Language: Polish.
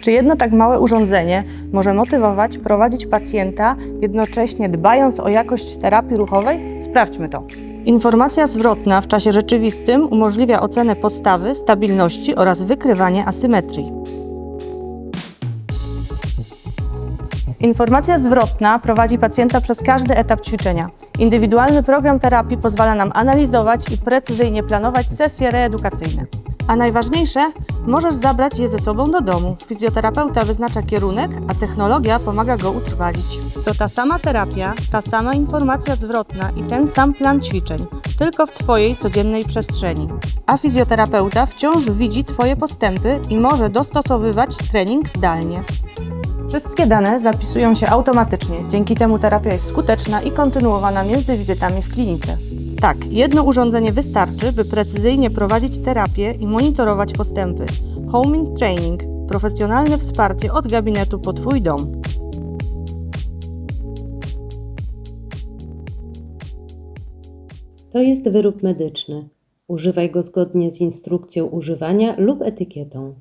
Czy jedno tak małe urządzenie może motywować, prowadzić pacjenta, jednocześnie dbając o jakość terapii ruchowej? Sprawdźmy to. Informacja zwrotna w czasie rzeczywistym umożliwia ocenę postawy, stabilności oraz wykrywanie asymetrii. Informacja zwrotna prowadzi pacjenta przez każdy etap ćwiczenia. Indywidualny program terapii pozwala nam analizować i precyzyjnie planować sesje reedukacyjne. A najważniejsze, możesz zabrać je ze sobą do domu. Fizjoterapeuta wyznacza kierunek, a technologia pomaga go utrwalić. To ta sama terapia, ta sama informacja zwrotna i ten sam plan ćwiczeń, tylko w Twojej codziennej przestrzeni. A fizjoterapeuta wciąż widzi Twoje postępy i może dostosowywać trening zdalnie. Wszystkie dane zapisują się automatycznie, dzięki temu terapia jest skuteczna i kontynuowana między wizytami w klinice. Tak, jedno urządzenie wystarczy, by precyzyjnie prowadzić terapię i monitorować postępy. Homing Training profesjonalne wsparcie od gabinetu po Twój dom. To jest wyrób medyczny. Używaj go zgodnie z instrukcją używania lub etykietą.